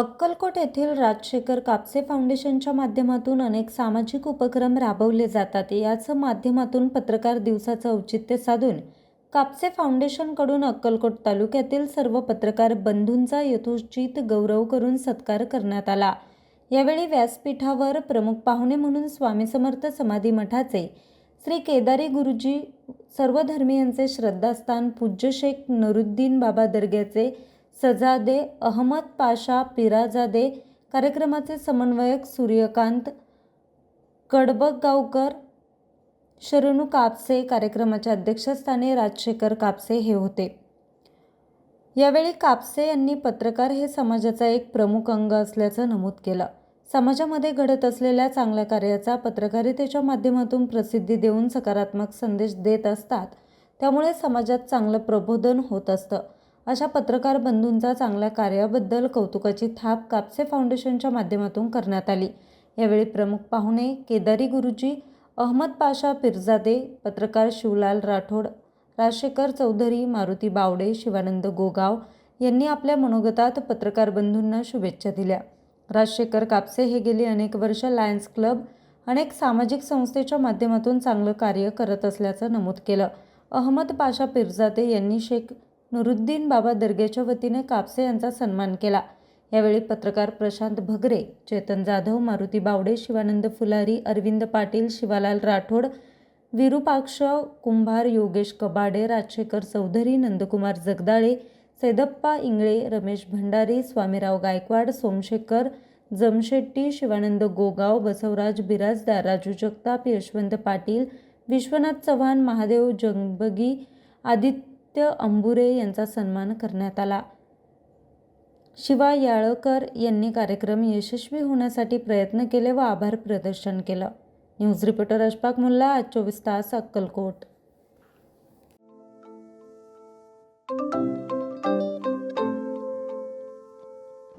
अक्कलकोट येथील राजशेखर कापसे फाउंडेशनच्या माध्यमातून अनेक सामाजिक उपक्रम राबवले जातात. याचं माध्यमातून पत्रकार दिवसाचं औचित्य साधून कापसे फाउंडेशनकडून अक्कलकोट तालुक्यातील सर्व पत्रकार बंधूंचा यथोचित गौरव करून सत्कार करण्यात आला. यावेळी व्यासपीठावर प्रमुख पाहुणे म्हणून स्वामी समर्थ समाधी मठाचे श्री केदारी गुरुजी सर्व धर्मीयांचे श्रद्धास्थान पूज्य शेख नरुद्दीन बाबा दर्ग्याचे सजादे अहमद पाशा पिराजादे कार्यक्रमाचे समन्वयक सूर्यकांत कडबगावकर शरणू कापसे कार्यक्रमाच्या अध्यक्षस्थानी राजशेखर कापसे हे होते. यावेळी कापसे यांनी पत्रकार हे समाजाचा एक प्रमुख अंग असल्याचं नमूद केलं. समाजामध्ये घडत असलेल्या चांगल्या कार्याचा पत्रकारितेच्या माध्यमातून प्रसिद्धी देऊन सकारात्मक संदेश देत असतात. त्यामुळे समाजात चांगलं प्रबोधन होत असतं. अशा पत्रकार बंधूंचा चांगल्या कार्याबद्दल कौतुकाची थाप कापसे फाउंडेशनच्या माध्यमातून करण्यात आली. यावेळी प्रमुख पाहुणे केदारी गुरुजी अहमद पाशा पिरजादे पत्रकार शिवलाल राठोड राजशेखर चौधरी मारुती बावडे शिवानंद गोगाव यांनी आपल्या मनोगतात पत्रकार बंधूंना शुभेच्छा दिल्या. राजशेखर कापसे हे गेली अनेक वर्ष लायन्स क्लब अनेक सामाजिक संस्थेच्या माध्यमातून चांगलं कार्य करत असल्याचं नमूद केलं. अहमद पाशा पिरजादे यांनी शेख नुरुद्दीन बाबा दर्ग्याच्या वतीने कापसे यांचा सन्मान केला. यावेळी पत्रकार प्रशांत भगरे चेतन जाधव मारुती बावडे शिवानंद फुलारी अरविंद पाटील शिवालाल राठोड विरूपाक्ष कुंभार योगेश कबाडे राजशेखर चौधरी नंदकुमार जगदाळे सैदप्पा इंगळे रमेश भंडारी स्वामीराव गायकवाड सोमशेखर जमशेट्टी शिवानंद गोगाव बसवराज बिराजदार राजू जगताप यशवंत पाटील विश्वनाथ चव्हाण महादेव जंगबगी आदित्य अंबुरे यांचा सन्मान करण्यात आला. शिवाय याळकर यांनी कार्यक्रम यशस्वी होण्यासाठी प्रयत्न केले व आभार प्रदर्शन केलं. न्यूज रिपोर्टर अशफाक मुल्ला आज चोवीस तास अक्कलकोट.